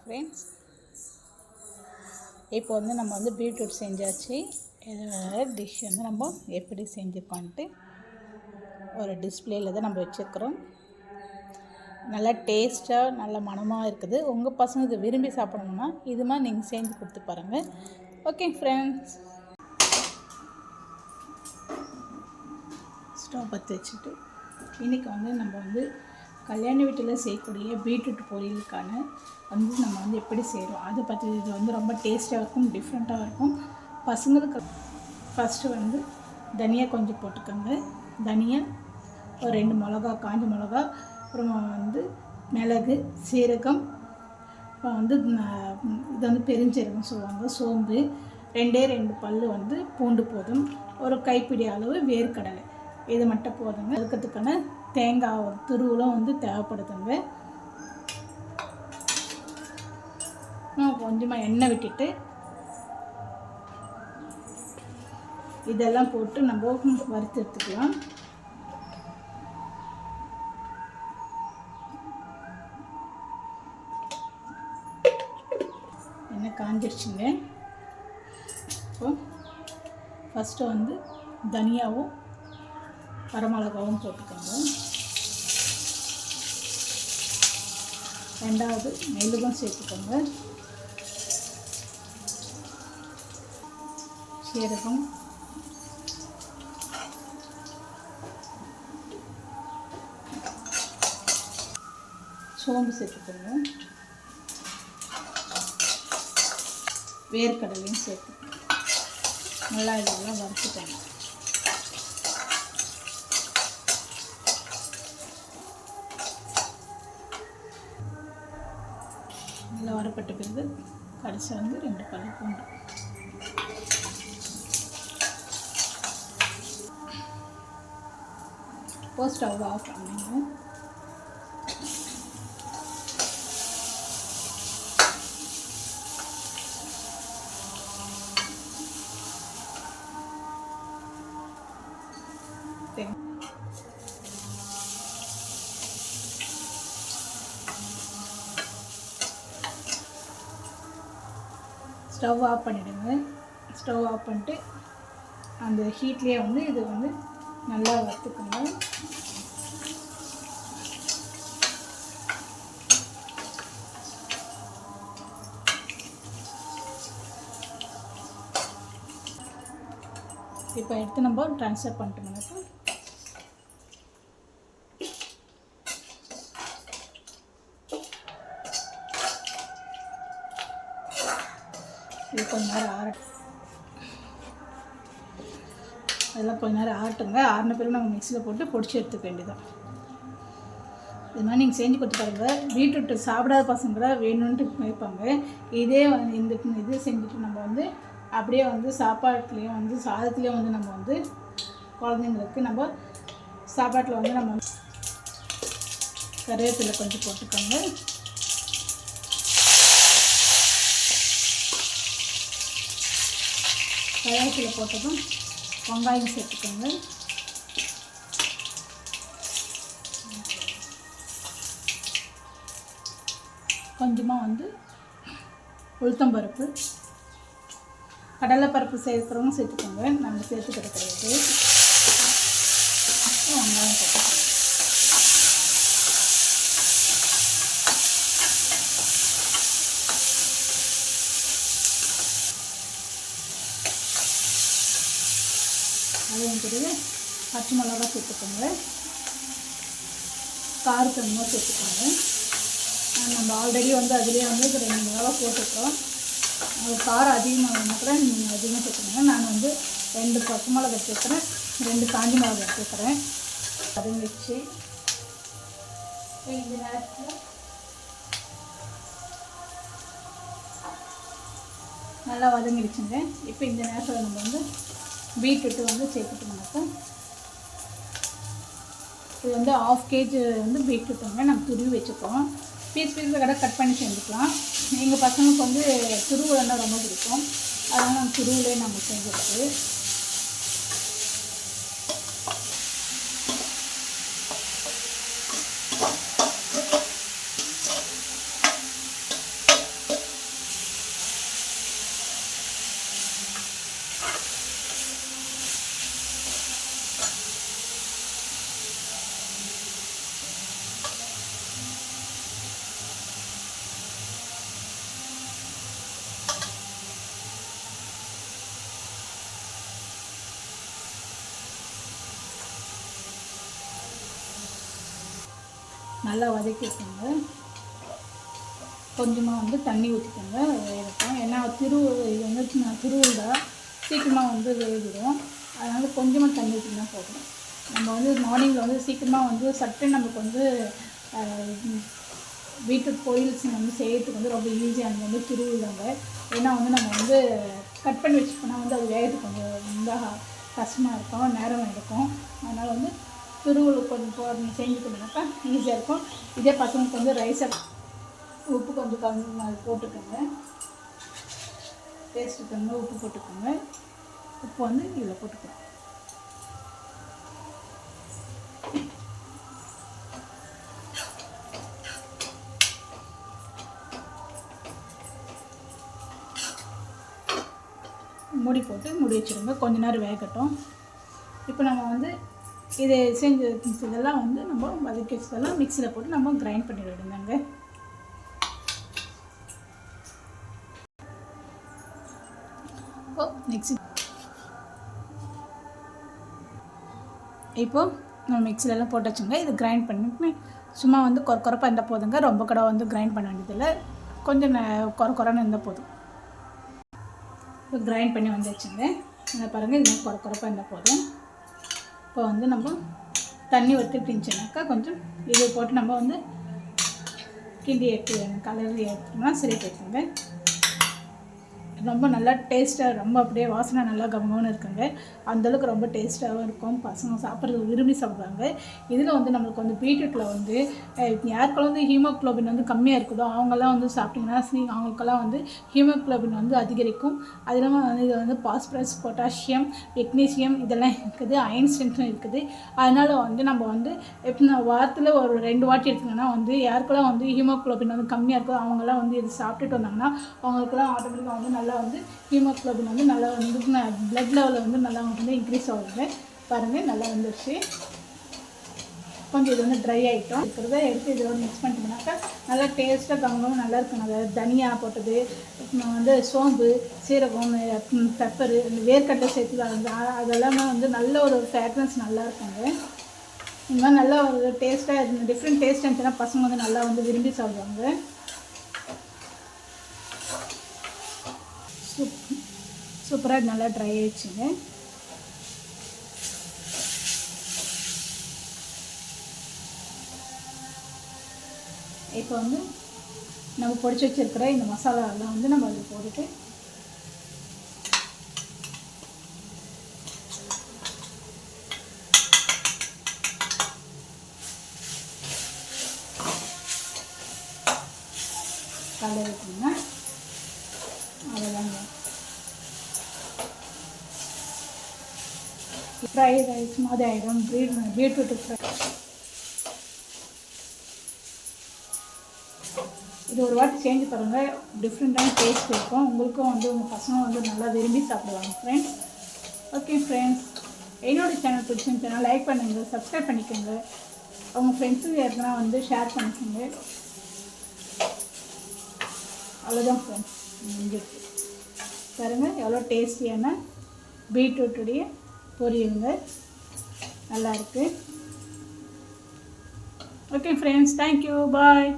Friends இப்போ வந்து நம்ம வந்து பீட்ரூட் செஞ்சாச்சு. டிஷ் வந்து நம்ம எப்படி செஞ்சுருக்கோன்ட்டு ஒரு டிஸ்பிளேயில் தான் நம்ம வச்சுருக்குறோம். நல்லா டேஸ்ட்டாக நல்ல மணமாக இருக்குது. உங்கள் பசங்க விரும்பி சாப்பிடணுன்னா இது மாதிரி நீங்கள் செஞ்சு கொடுத்து பாருங்கள் ஓகே ஃப்ரெண்ட்ஸ் ஸ்டவ் பற்றி வச்சுட்டு இன்றைக்கி வந்து நம்ம வந்து கல்யாண வீட்டில் செய்யக்கூடிய பீட்ரூட் பொரியலுக்கான வந்து நம்ம வந்து எப்படி செய்கிறோம்? அதை பற்றி இது வந்து ரொம்ப டேஸ்ட்டாக இருக்கும் டிஃப்ரெண்ட்டாக இருக்கும். பசங்களுக்கு ஃபஸ்ட்டு வந்து தனியா கொஞ்சம் போட்டுக்கோங்க. தனியா ஒரு ரெண்டு மிளகா காஞ்ச மிளகா அப்புறமா வந்து மிளகு சீரகம் அப்புறம் வந்து இது வந்து பெருஞ்சீரகம் சொல்லுவாங்க சோம்பு ரெண்டே ரெண்டு பல் வந்து பூண்டு போதும். ஒரு கைப்பிடி அளவு வேர்க்கடலை. இது மட்டும் போதுங்க. அதுக்கிறதுக்கான தேங்காய் துருவலும் வந்து தேவைப்படுதுங்க. நான் கொஞ்சமாக எண்ணெய் விட்டுட்டு இதெல்லாம் போட்டு நம்ம வறுத்து எடுத்துக்கலாம். எண்ணெய் காஞ்சிருச்சுங்க. இப்போ ஃபஸ்ட்டு வந்து தனியாவும் வரமிளகாவும் போட்டுக்கோங்க. ரெண்டாவது மெழுகும் சேர்த்துக்கோங்க. சீரகம். சோம்பு சேர்த்துக்கோங்க. வேர்க்கடலையும் சேர்த்து நல்லா இதெல்லாம் வறுத்துக்கோங்க. நல்லா வரப்பட்ட பிறகு கடைசி வந்து ரெண்டு பல்லு பூண்டு. இப்போ ஸ்டவ் ஆஃப் பண்ணிடுவோம். ஸ்டவ் ஆஃப் பண்ணிவிடுங்க ஸ்டவ் ஆஃப் பண்ணிட்டு அந்த ஹீட்லேயே வந்து இது வந்து நல்லா வறுத்துக்கோங்க. இப்போ எடுத்து நம்ம ட்ரான்ஸ்ஃபர் பண்ணிட்டோம்னாக்கா கொஞ்ச நேரம் ஆறட்டும் அதெல்லாம் கொஞ்ச நேரம் ஆட்டுங்க ஆறின பிறகு நம்ம மிக்சியில் போட்டு பொடிச்சு எடுத்துக்க வேண்டியதான் இது மாதிரி நீங்கள் செஞ்சு கொடுத்து பாருங்க. பீட்ரூட்டு சாப்பிடாத பசங்க கூட வேணும்ன்ட்டு கேட்பாங்க. இதே வந்து இந்த இது செஞ்சுட்டு நம்ம வந்து அப்படியே வந்து சாப்பாட்டுலேயும் வந்து சாதத்துலேயும் வந்து நம்ம வந்து குழந்தைங்களுக்கு நம்ம சாப்பாட்டில் வந்து நம்ம கருவேப்பிலை கொஞ்சம் போட்டுக்கோங்க. கருவேப்பிலை போட்டதும் வெங்காயம் சேர்த்துக்கோங்க. கொஞ்சமாக வந்து உளுத்தம்பருப்பு கடலைப்பருப்பு சேர்க்குறவங்க சேர்த்துக்கோங்க. நாங்கள் சேர்த்துக்கிற கிடையாது அப்புறம் வெங்காயம் போட்டுக்கோங்க அதையும் பிறகு பச்சை மிளகா சேர்த்துக்கோங்க. காரத்தன்மை சேர்த்துக்கோங்க. நம்ம ஆல்ரெடி வந்து அதுலேயே வந்து ரெண்டு மிளகா போட்டுருக்கோம். அது காரம் அதிகமாக வேணும்னா கூட நீங்கள் அதிகமாக சேர்த்துக்கோங்க. நான் வந்து ரெண்டு பச்சை மிளகா சேர்க்குறேன். ரெண்டு காஞ்சி மிளகா சேர்க்குறேன். அதுவும் வச்சு இந்த நேரத்தில் நல்லா வதங்கிடுச்சுங்க. இப்போ இந்த நேரத்தில் நம்ம வந்து பீட்ரூட்டு வந்து சேர்த்துக்கணும்னாக்கா இது வந்து ஆஃப் கேஜி வந்து பீட்ரூட்டுங்க நம்ம துருவி வச்சுப்போம். பீஸ் பீஸ் கடை கட் பண்ணி செஞ்சுக்கலாம் எங்கள் பசங்களுக்கு வந்து துருவலைன்னா ரொம்ப பிடிக்கும். அதனால் நாங்கள் துருவிலே நம்ம செஞ்சுருக்கு நல்லா வதக்கிக்கோங்க. கொஞ்சமாக வந்து தண்ணி ஊற்றிக்கோங்க வேகட்டும். ஏன்னா திரு இது வந்து நான் திருவுண்டா சீக்கிரமாக வந்து வேகிடும். அதனால் கொஞ்சமாக தண்ணி ஊற்றினா போதும். நம்ம வந்து மார்னிங்கில் வந்து சீக்கிரமாக வந்து சட்டு நமக்கு வந்து வீட்டு பொரியல்ஸ் வந்து செய்யறதுக்கு வந்து ரொம்ப ஈஸியாக நம்ம வந்து திருவிழாங்க ஏன்னா வந்து நம்ம வந்து கட் பண்ணி வச்சுக்கோனா வந்து அது வேகத்துக்கு கொஞ்சம் ரொம்ப கஷ்டமாக இருக்கும் நேரம் எடுக்கும். அதனால் வந்து திருவுள் கொஞ்சம் போ- செஞ்சுக்கணுனாக்கா ஈஸியாக இருக்கும். இதே பசங்களுக்கு வந்து ரைஸை உப்பு கொஞ்சம் கம்மி போட்டுக்கோங்க. டேஸ்ட்டு கம்மி உப்பு போட்டுக்கோங்க. உப்பு வந்து இதில் போட்டுக்கோங்க மூடி போட்டு மூடி வச்சுருங்க. கொஞ்ச நேரம் வேகட்டும். இப்போ நம்ம வந்து இது செஞ்ச இதெல்லாம் வந்து நம்ம வதக்கி வச்சதெல்லாம் மிக்சியில் போட்டு நம்ம கிரைண்ட் பண்ணி விடுங்க இப்போ நெக்ஸ்ட் இப்போது நம்ம மிக்சிலெல்லாம் போட்டு வச்சுங்க இது கிரைண்ட் பண்ணி சும்மா வந்து கொர குறப்பாக இருந்தால் போதுங்க. ரொம்ப கூட வந்து கிரைண்ட் பண்ண வேண்டியதில்லை. கொஞ்சம் ந- கொர இருந்தால் போதும். இப்போ கிரைண்ட் பண்ணி வந்துச்சுங்க இதை பாருங்கள் இது குறை குறப்பாக இருந்தால் போதும். இப்போ வந்து நம்ம தண்ணி வத்துட்டுச்சுனாக்கா கொஞ்சம் இது போட்டு நம்ம வந்து கிண்டி எடுத்து கலரி எடுத்துனா சரி போய்க்குங்க ரொம்ப நல்லா டேஸ்ட்டாக ரொம்ப அப்படியே வாசனை நல்லா கமகம்னு இருக்குங்க. அந்தளவுக்கு ரொம்ப டேஸ்ட்டாகவும் இருக்கும். பசங்க சாப்பிட்றது விரும்பி சாப்பிடுவாங்க. இதில் வந்து நம்மளுக்கு வந்து பீட்ரூட்டில் வந்து யாருக்கெல்லாம் வந்து ஹீமோக்ளோபின் வந்து கம்மியாக இருக்குதோ அவங்கெல்லாம் வந்து சாப்பிட்டிங்கன்னா அவங்களுக்கெல்லாம் வந்து ஹீமோக்ளோபின் வந்து அதிகரிக்கும். அது இல்லாமல் வந்து இது வந்து பாஸ்பரஸ் பொட்டாசியம் மெக்னீசியம் இதெல்லாம் இருக்குது. அயன் ஸ்ட்ரென்த்தும் இருக்குது. அதனால் வந்து நம்ம வந்து எப்படி வாரத்தில் ஒரு ரெண்டு வாட்டி எடுத்துங்கன்னா வந்து யாருக்கெல்லாம் வந்து ஹீமோக்ளோபின் வந்து கம்மியாக இருக்கோ அவங்கெல்லாம் வந்து இது சாப்பிட்டுட்டு வந்தாங்கன்னா அவங்களுக்குலாம் ஆட்டோமேட்டிக்காக வந்து நல்லா வந்து ஹீமோக்ளோபின் வந்து நல்லா வந்து பிளட் லெவலில் வந்து நல்லா வந்து இன்க்ரீஸ் ஆகுது. பாருங்கள் நல்லா வந்துருச்சு. கொஞ்சம் இது வந்து ட்ரை ஆகிட்டோம் இருக்கிறத எடுத்து இதோட மிக்ஸ் பண்ணிட்டோம்னாக்கா நல்லா டேஸ்ட்டாக கவனமாக நல்லா இருக்கும். அதாவது தனியா போட்டது வந்து சோம்பு சீரகம் பெப்பரு இந்த வேர்க்கட்டை சேர்த்து வந்து அதெல்லாமே வந்து நல்ல ஒரு ஃப்ராக்ரன்ஸ் நல்லா இருக்குங்க. இந்த மாதிரி நல்லா ஒரு டேஸ்ட்டாக இருந்தது டிஃப்ரெண்ட் டேஸ்ட் இருந்துச்சுன்னா பசங்க வந்து நல்லா வந்து விரும்பி சாப்பிடுவாங்க. சூப்பராக நல்லா ட்ரை ஆயிடுச்சுங்க. இப்போ வந்து நம்ம பொடிச்சு வச்சிருக்கிற இந்த மசாலாலாம் வந்து நம்ம அதில் போட்டுட்டு ஃப்ரை ரைஸ் மாதிரி ஆகிடும் பீட் பீட்ரூட் ஃப்ரை இது ஒரு வாட்டி செஞ்சு பாருங்கள் டிஃப்ரெண்ட்டான டேஸ்ட் இருக்கும். உங்களுக்கும் வந்து உங்கள் பசங்க வந்து நல்லா விரும்பி சாப்பிடுவாங்க ஃப்ரெண்ட்ஸ் ஓகே ஃப்ரெண்ட்ஸ் என்னோடய சேனல் பிடிச்சிருந்துச்சுன்னா லைக் பண்ணுங்கள் சப்ஸ்கிரைப் பண்ணிக்கோங்க. அவங்க ஃப்ரெண்ட்ஸுக்கு யாருக்குன்னா வந்து ஷேர் பண்ணிக்கோங்க. அவ்வளோதான் ஃப்ரெண்ட்ஸ் முடிஞ்சிருக்கு பாருங்கள் எவ்வளோ டேஸ்டியான பீட்ரூட்டுடைய பொரியலுங்க. நல்லாயிருக்கு ஓகே ஃப்ரெண்ட்ஸ் தேங்க்யூ பாய்